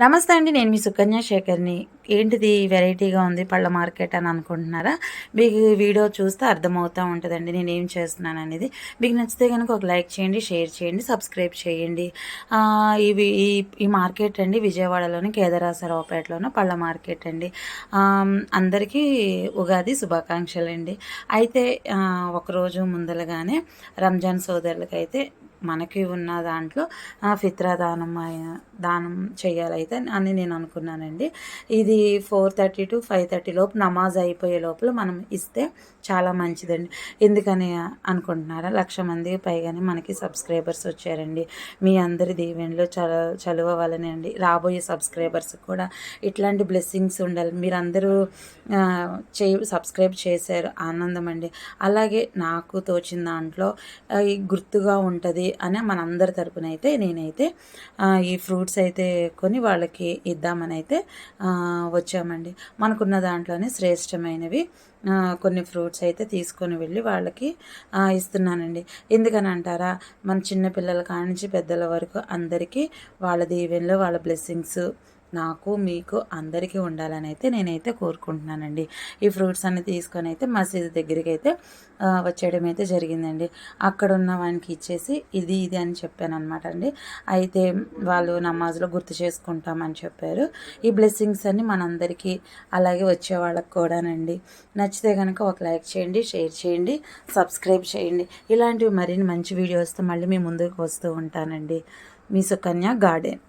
నమస్తే అండి నేను మీ సుకన్య శేఖర్ని. ఏంటిది వెరైటీగా ఉంది పళ్ళ మార్కెట్ అని అనుకుంటున్నారా? మీకు వీడియో చూస్తే అర్థమవుతూ ఉంటుందండి నేను ఏం చేస్తున్నాను అనేది. మీకు నచ్చితే కనుక ఒక లైక్ చేయండి షేర్ చేయండి సబ్స్క్రైబ్ చేయండి. ఇవి ఈ ఈ మార్కెట్ అండి విజయవాడలోని కేదరాసరావుపేటలోని పళ్ళ మార్కెట్ అండి. అందరికీ ఉగాది శుభాకాంక్షలు అండి అయితే ఒకరోజు ముందరగానే రంజాన్ సోదరులకైతే మనకి ఉన్న దాంట్లో ఆ, ఫిత్రా దానం దానం చేయాలైతే అని నేను అనుకున్నానండి. ఇది four thirty to five thirty లోపు నమాజ్ అయిపోయే లోపల మనం ఇస్తే చాలా మంచిదండి. ఎందుకని అనుకుంటున్నారా? లక్ష మంది పైగానే మనకి సబ్స్క్రైబర్స్ వచ్చారండి. మీ అందరి దీవెనలు చల చలువ అండి. రాబోయే సబ్స్క్రైబర్స్ కూడా ఇట్లాంటి బ్లెస్సింగ్స్ ఉండాలి. మీరందరూ చే సబ్స్క్రైబ్ చేశారు. ఆనందం అండి. అలాగే నాకు తోచిన దాంట్లో గుర్తుగా ఉంటుంది అని మనందరి తరపున అయితే నేనైతే ఈ ఫ్రూట్స్ అయితే కొని వాళ్ళకి ఇద్దామని అయితే వచ్చామండి. మనకున్న దాంట్లోనే శ్రేష్టమైనవి కొన్ని ఫ్రూట్స్ అయితే తీసుకొని వెళ్ళి వాళ్ళకి ఇస్తున్నానండి. ఎందుకని అంటారా మన చిన్న పిల్లల కానించి పెద్దల వరకు అందరికీ వాళ్ళ దీవెనలు వాళ్ళ బ్లెస్సింగ్స్ నాకు మీకు అందరికీ ఉండాలని అయితే నేనైతే కోరుకుంటున్నానండి. ఈ ఫ్రూట్స్ అన్ని తీసుకొని అయితే మసీదు దగ్గరికి అయితే వచ్చేయడం అయితే జరిగిందండి. అక్కడ ఉన్న వానికి ఇచ్చేసి ఇది ఇది అని చెప్పాను అనమాట అండి. అయితే వాళ్ళు నమాజ్లో గుర్తు చేసుకుంటామని చెప్పారు. ఈ బ్లెస్సింగ్స్ అన్ని మనందరికీ అలాగే వచ్చే వాళ్ళకి కూడానండి. నచ్చితే కనుక ఒక లైక్ చేయండి షేర్ చేయండి సబ్స్క్రైబ్ చేయండి. ఇలాంటివి మరిన్ని మంచి వీడియోస్తో మళ్ళీ మీ ముందుకు వస్తూ ఉంటానండి. మీ సుకన్య గార్డెన్.